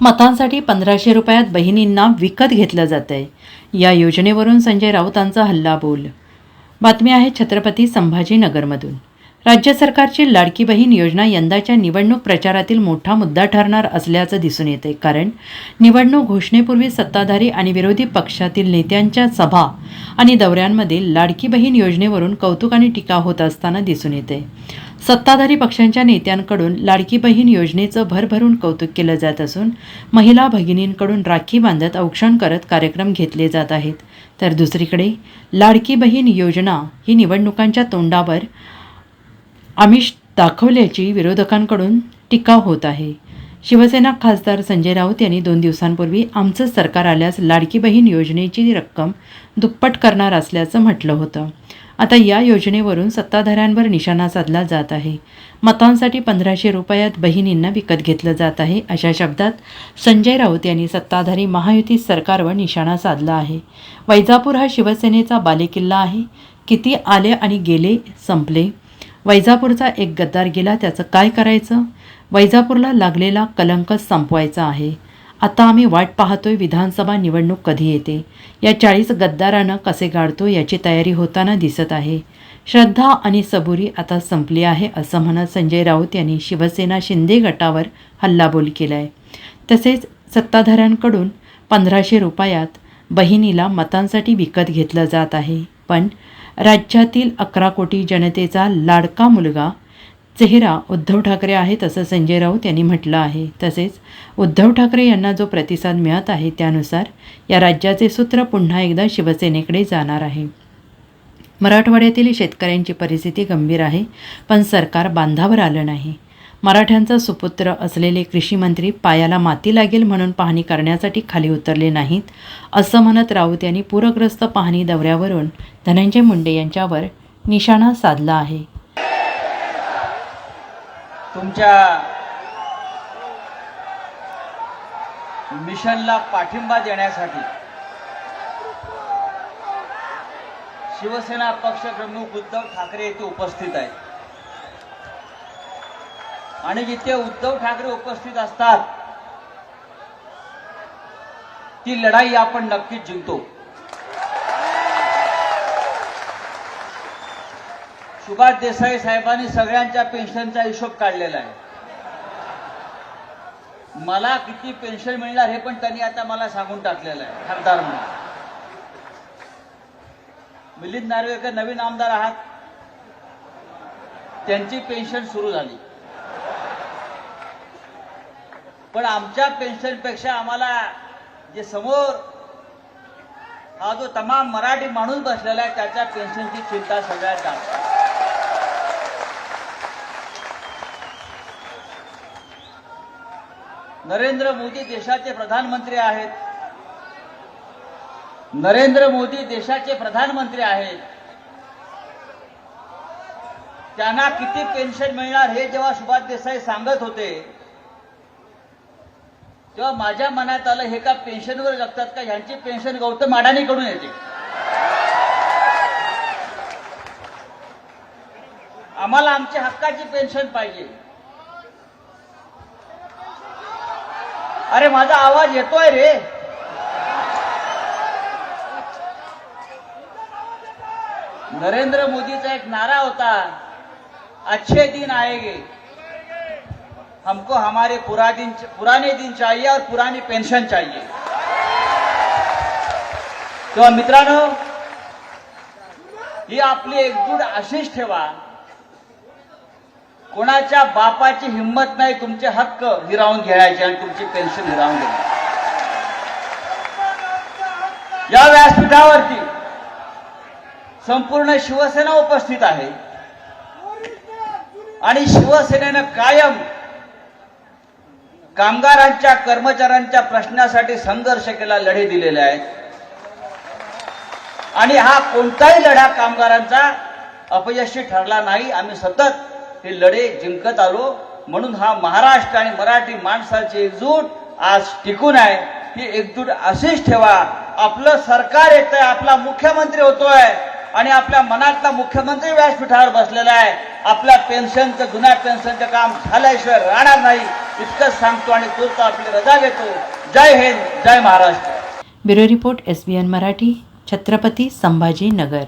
मतांसाठी पंधराशे रुपयात बहिणींना विकत घेतलं जातं आहे या योजनेवरून संजय राऊतांचा हल्ला बोल. बातमी आहे छत्रपती संभाजीनगरमधून. राज्य सरकारची लाडकी बहीण योजना यंदाच्या निवडणूक प्रचारातील मोठा मुद्दा ठरणार असल्याचं दिसून येते कारण निवडणूक घोषणेपूर्वी सत्ताधारी आणि विरोधी पक्षातील नेत्यांच्या सभा आणि दौऱ्यांमध्ये लाडकी बहीण योजनेवरून कौतुक आणि टीका होत असताना दिसून येते सत्ताधारी पक्षांच्या नेत्यांकडून लाडकी बहीण योजनेचं भरभरून कौतुक केलं जात असून महिला भगिनींकडून राखी बांधत औक्षण करत कार्यक्रम घेतले जात आहेत. तर दुसरीकडे लाडकी बहीण योजना ही निवडणुकांच्या तोंडावर आमिष दाखवल्याची विरोधकांकडून टीका होत आहे. शिवसेना खासदार संजय राऊत यांनी दोन दिवसांपूर्वी आमचं सरकार आल्यास लाडकी बहीण योजनेची रक्कम दुप्पट करणार असल्याचं म्हटलं होतं. आता या योजनेवरून सत्ताधाऱ्यांवर निशाणा साधला जात आहे. मतांसाठी पंधराशे रुपयात बहिणींना विकत घेतलं जात आहे अशा शब्दात संजय राऊत यांनी सत्ताधारी महायुती सरकारवर निशाणा साधला आहे. वैजापूर हा शिवसेनेचा बालेकिल्ला आहे. किती आले आणि गेले संपले. वैजापूरचा एक गद्दार गेला त्याचं काय करायचं? वैजापूरला लागलेला कलंक संपवायचा आहे. आता आम्ही वाट पाहतोय विधानसभा निवडणूक कधी येते. या चाळीस गद्दारानं कसे गाडतो याची तयारी होताना दिसत आहे. श्रद्धा आणि सबुरी आता संपली आहे असं म्हणत संजय राऊत यांनी शिवसेना शिंदे गटावर हल्लाबोल केला आहे तसेच सत्ताधाऱ्यांकडून पंधराशे रुपयात बहिणीला मतांसाठी विकत घेतलं जात आहे. पण राज्यातील अकरा कोटी जनतेचा लाडका मुलगा चेहरा उद्धव ठाकरे आहेत असं संजय राऊत यांनी म्हटलं आहे. तसेच उद्धव ठाकरे यांना जो प्रतिसाद मिळत आहे त्यानुसार या राज्याचे सूत्र पुन्हा एकदा शिवसेनेकडे जाणार आहे. मराठवाड्यातील शेतकऱ्यांची परिस्थिती गंभीर आहे पण सरकार बांधावर आलं नाही. मराठ्यांचा सुपुत्र असलेले कृषीमंत्री पायाला माती लागेल म्हणून पाहणी करण्यासाठी खाली उतरले नाहीत असं म्हणत राऊत यांनी पूरग्रस्त पाहणी दौऱ्यावरून धनंजय मुंडे यांच्यावर निशाणा साधला आहे. तुमच्या मिशनला पाठिंबा देण्यासाठी शिवसेना पक्षप्रमुख उद्धव ठाकरे येथे उपस्थित आहेत. आणि जिथे उद्धव ठाकरे उपस्थित असतात ती लढाई आपण नक्कीच जिंकतो. सुभाष देसाई साहेबांनी सगळ्यांच्या पेन्शनचा हिशोब काढलेला आहे. मला किती पेन्शन मिळणार हे पण त्यांनी आता मला सांगून टाकलेलं आहे खासदार म्हणून. मिलिंद नार्वेकर नवीन आमदार आहात. त्यांची पेन्शन सुरू झाली. पण आमच्या पेन्शनपेक्षा आम्हाला जे समोर हा जो तमाम मराठी माणूस बसलेला आहे त्याच्या पेन्शनची चिंता सगळ्यात जास्त. नरेंद्र मोदी देशाचे प्रधानमंत्री आहेत. नरेंद्र मोदी देशाचे प्रधानमंत्री आहेत. त्यांना किती पेन्शन मिळणार हे जेव्हा सुभाष देसाई सांगत होते तेव्हा माझ्या मनात आलं हे का पेन्शनवर जगतात का? ह्यांची पेन्शन गौतम अडाणीकडून येते. आम्हाला आमच्या हक्काची पेन्शन पाहिजे. अरे माझा आवाज येतोय रे. नरेंद्र मोदीचा एक नारा होता. अच्छे दिन आएगे. हमको हमारे पुरा दिन पुराने दिन चाहिए और पुरानी पेन्शन चाहिए. तेव्हा मित्रांनो ही आपली एकजूट अशीच ठेवा. कोणाच्या बापाची हिंमत नाही तुमचे हक्क हिरावून घ्यायचे आणि तुमची पेन्शन हिरावून घ्यायची. या व्यासपीठावरती संपूर्ण शिवसेना उपस्थित आहे. आणि शिवसेनेनं कायम कामगारांच्या कर्मचाऱ्यांच्या प्रश्नासाठी संघर्ष केला लढे दिलेले आहेत. आणि हा कोणताही लढा कामगारांचा अपयशी ठरला नाही. आम्ही सतत हे लढे जिंकत आलो. म्हणून हा महाराष्ट्र आणि मराठी माणसाची एकजूट आज टिकून आहे. ही एकजूट अशीच ठेवा. आपलं सरकार येत आहे. आपला मुख्यमंत्री होतोय. आणि आपल्या मनातला मुख्यमंत्री व्यासपीठावर बसलेला आहे. आपल्या पेन्शनचं जुन्या पेन्शनचं काम झाल्याशिवाय राहणार नाही. इतकंच सांगतो आणि तूर्त आपली रजा घेतो. जय हिंद जय Maharashtra. Bureau report S B N Marathi Chhatrapati Sambhajinagar.